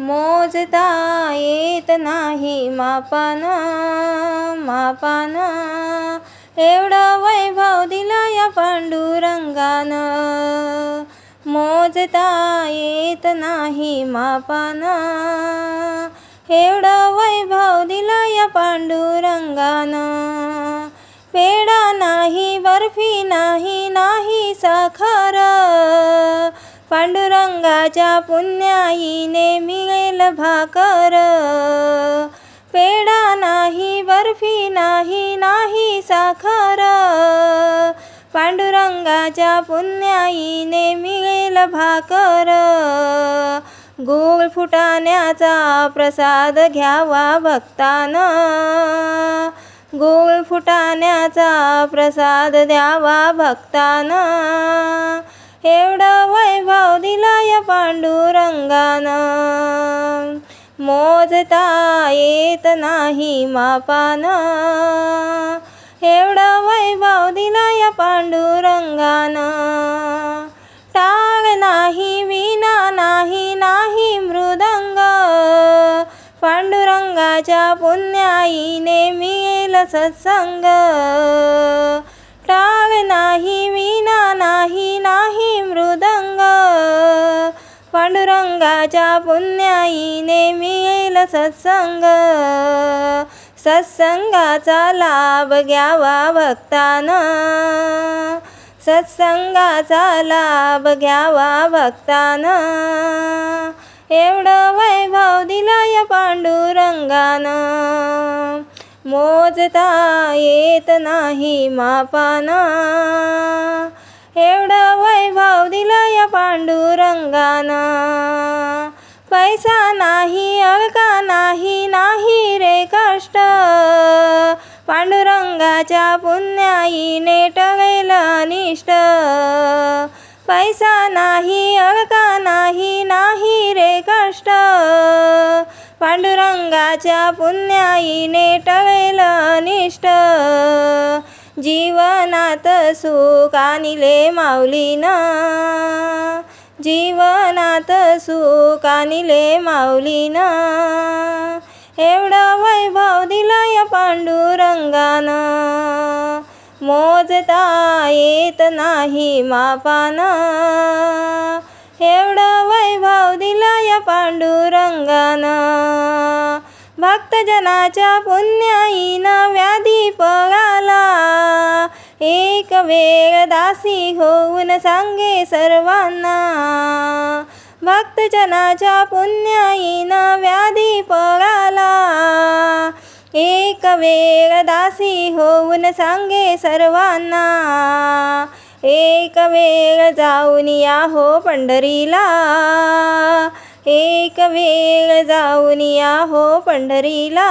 मोजता येत नाही मापाना मापाना. एवढं वैभव दिला या पांडुरंगानं. मोजता येत नाही मापाना. एवढं वैभव दिला या पांडुरंगानं. पेढा नाही बर्फी नाही नाही साखर. पांडुरंगाच्या पुण्याईने मिळेल भाकर. पेढा नाही बर्फी नाही नाही साखर. पांडुरंगाच्या पुण्याईने मिळेल भाकर. गोळ फुटाण्याचा प्रसाद घ्यावा भक्तानं. गोळ फुटाण्याचा प्रसाद द्यावा भक्तानं. एवढं वैभव दिला या पांडुरंगानं मोजता येत नाही मापानं. एवढं वैभव दिला या पांडुरंगानं. टाळ नाही विना नाही नाही मृदंग. पांडुरंगाच्या पुण्याईने मिळेल सत्संग. पांडुरंगाच्या पुण्याईने मिळेल सत्संग. सत्संगाचा लाभ घ्यावा भक्तानं. सत्संगाचा लाभ घ्यावा भक्तानं. एवढं वैभव दिला या पांडुरंगानं. मोजता येत नाही मापानं. एवढं वैभव दिला अंगाना पैसा नाही अळका नाही नाही रे कष्ट. पांडुरंगाच्या पुण्याईने टळेल अनिष्ट पैसा नाही अळका नाही नाही रे कष्ट. पांडुरंगाच्या पुण्याईने टळेल अनिष्ट जीवनात सुख आणिले माऊलीनं. जीवनात सुख आणले माऊलीनं. एवढं वैभव दिला या पांडुरंगानं. मोजता येत नाही मापानं. एवढं वैभव दिला या पांडुरंगानं. भक्तजनाच्या पुण्याईनं व्याधी पळाला एक वेळ दासी होऊन सांगे सर्वांना. भक्तजनाच्या पुण्याईना व्याधी पळाला. एक वेळ दासी होऊन सांगे सर्वांना. एक वेळ जाऊन या हो पंढरीला. एक वेळ जाऊन या हो पंढरीला.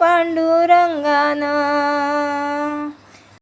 पांडुरंगानं.